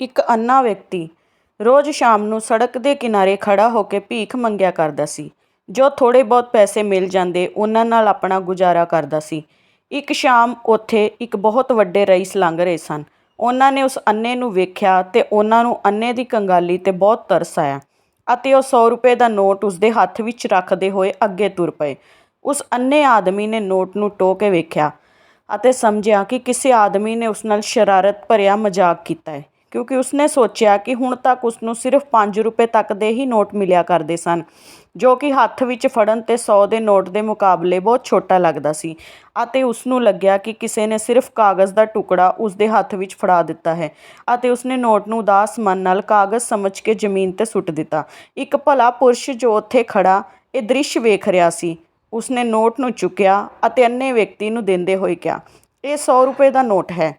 ਇੱਕ ਅੰਨਾ ਵਿਅਕਤੀ ਰੋਜ਼ ਸ਼ਾਮ ਨੂੰ ਸੜਕ ਦੇ ਕਿਨਾਰੇ ਖੜ੍ਹਾ ਹੋ ਕੇ ਭੀਖ ਮੰਗਿਆ ਕਰਦਾ ਸੀ, ਜੋ ਥੋੜ੍ਹੇ ਬਹੁਤ ਪੈਸੇ ਮਿਲ ਜਾਂਦੇ ਉਹਨਾਂ ਨਾਲ ਆਪਣਾ ਗੁਜ਼ਾਰਾ ਕਰਦਾ ਸੀ। ਇੱਕ ਸ਼ਾਮ ਉੱਥੇ ਇੱਕ ਬਹੁਤ ਵੱਡੇ ਰਈਸ ਲੰਘ ਰਹੇ ਸਨ। ਉਹਨਾਂ ਨੇ ਉਸ ਅੰਨ੍ਹੇ ਨੂੰ ਵੇਖਿਆ ਅਤੇ ਉਹਨਾਂ ਨੂੰ ਅੰਨ੍ਹੇ ਦੀ ਕੰਗਾਲੀ 'ਤੇ ਬਹੁਤ ਤਰਸ ਆਇਆ ਅਤੇ ਉਹ ਸੌ ਰੁਪਏ ਦਾ ਨੋਟ ਉਸਦੇ ਹੱਥ ਵਿੱਚ ਰੱਖਦੇ ਹੋਏ ਅੱਗੇ ਤੁਰ ਪਏ। ਉਸ ਅੰਨ੍ਹੇ ਆਦਮੀ ਨੇ ਨੋਟ ਨੂੰ ਟੋ ਕੇ ਵੇਖਿਆ ਅਤੇ ਸਮਝਿਆ ਕਿ ਕਿਸੇ ਆਦਮੀ ਨੇ ਉਸ ਨਾਲ ਸ਼ਰਾਰਤ ਭਰਿਆ ਮਜ਼ਾਕ ਕੀਤਾ ਹੈ। ਕਿਉਂਕਿ ਉਸਨੇ ਸੋਚਿਆ ਕਿ ਹੁਣ ਤੱਕ ਉਸਨੂੰ ਸਿਰਫ ਪੰਜ ਰੁਪਏ ਤੱਕ ਦੇ ਹੀ ਨੋਟ ਮਿਲਿਆ ਕਰਦੇ ਸਨ, ਜੋ ਕਿ ਹੱਥ ਵਿੱਚ ਫੜਨ 'ਤੇ ਸੌ ਦੇ ਨੋਟ ਦੇ ਮੁਕਾਬਲੇ ਬਹੁਤ ਛੋਟਾ ਲੱਗਦਾ ਸੀ ਅਤੇ ਉਸਨੂੰ ਲੱਗਿਆ ਕਿ ਕਿਸੇ ਨੇ ਸਿਰਫ ਕਾਗਜ਼ ਦਾ ਟੁਕੜਾ ਉਸਦੇ ਹੱਥ ਵਿੱਚ ਫੜਾ ਦਿੱਤਾ ਹੈ ਅਤੇ ਉਸਨੇ ਨੋਟ ਨੂੰ ਉਦਾਸ ਮਨ ਨਾਲ ਕਾਗਜ਼ ਸਮਝ ਕੇ ਜ਼ਮੀਨ 'ਤੇ ਸੁੱਟ ਦਿੱਤਾ। ਇੱਕ ਭਲਾ ਪੁਰਸ਼ ਜੋ ਉੱਥੇ ਖੜ੍ਹਾ, ਇਹ ਦ੍ਰਿਸ਼ ਵੇਖ ਰਿਹਾ ਸੀ। ਉਸਨੇ ਨੋਟ ਨੂੰ ਚੁੱਕਿਆ ਅਤੇ ਅੰਨ੍ਹੇ ਵਿਅਕਤੀ ਨੂੰ ਦਿੰਦੇ ਹੋਏ ਕਿਹਾ, ਇਹ ਸੌ ਰੁਪਏ ਦਾ ਨੋਟ ਹੈ।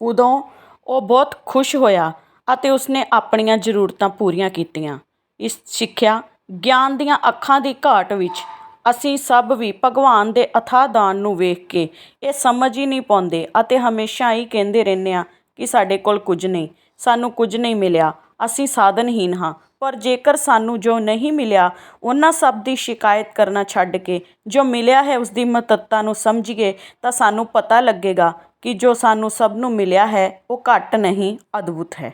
ਉਦੋਂ ਉਹ ਬਹੁਤ ਖੁਸ਼ ਹੋਇਆ ਅਤੇ ਉਸਨੇ ਆਪਣੀਆਂ ਜ਼ਰੂਰਤਾਂ ਪੂਰੀਆਂ ਕੀਤੀਆਂ। ਇਸ ਸਿੱਖਿਆ ਗਿਆਨ ਦੀਆਂ ਅੱਖਾਂ ਦੀ ਘਾਟ ਵਿੱਚ ਅਸੀਂ ਸਭ ਵੀ ਭਗਵਾਨ ਦੇ ਅਥਾਹ ਦਾਨ ਨੂੰ ਵੇਖ ਕੇ ਇਹ ਸਮਝ ਹੀ ਨਹੀਂ ਪਾਉਂਦੇ ਅਤੇ ਹਮੇਸ਼ਾ ਹੀ ਕਹਿੰਦੇ ਰਹਿੰਦੇ ਹਾਂ ਕਿ ਸਾਡੇ ਕੋਲ ਕੁਝ ਨਹੀਂ, ਸਾਨੂੰ ਕੁਝ ਨਹੀਂ ਮਿਲਿਆ, ਅਸੀਂ ਸਾਧਨਹੀਨ ਹਾਂ। ਪਰ ਜੇਕਰ ਸਾਨੂੰ ਜੋ ਨਹੀਂ ਮਿਲਿਆ, ਉਹਨਾਂ ਸਭ ਦੀ ਸ਼ਿਕਾਇਤ ਕਰਨਾ ਛੱਡ ਕੇ ਜੋ ਮਿਲਿਆ ਹੈ ਉਸ ਦੀ ਮਹੱਤਤਾ ਨੂੰ ਸਮਝੀਏ ਤਾਂ ਸਾਨੂੰ ਪਤਾ ਲੱਗੇਗਾ ਕਿ ਜੋ ਸਾਨੂੰ ਸਭ ਨੂੰ ਮਿਲਿਆ ਹੈ ਉਹ ਘੱਟ ਨਹੀਂ ਅਦਭੁਤ ਹੈ।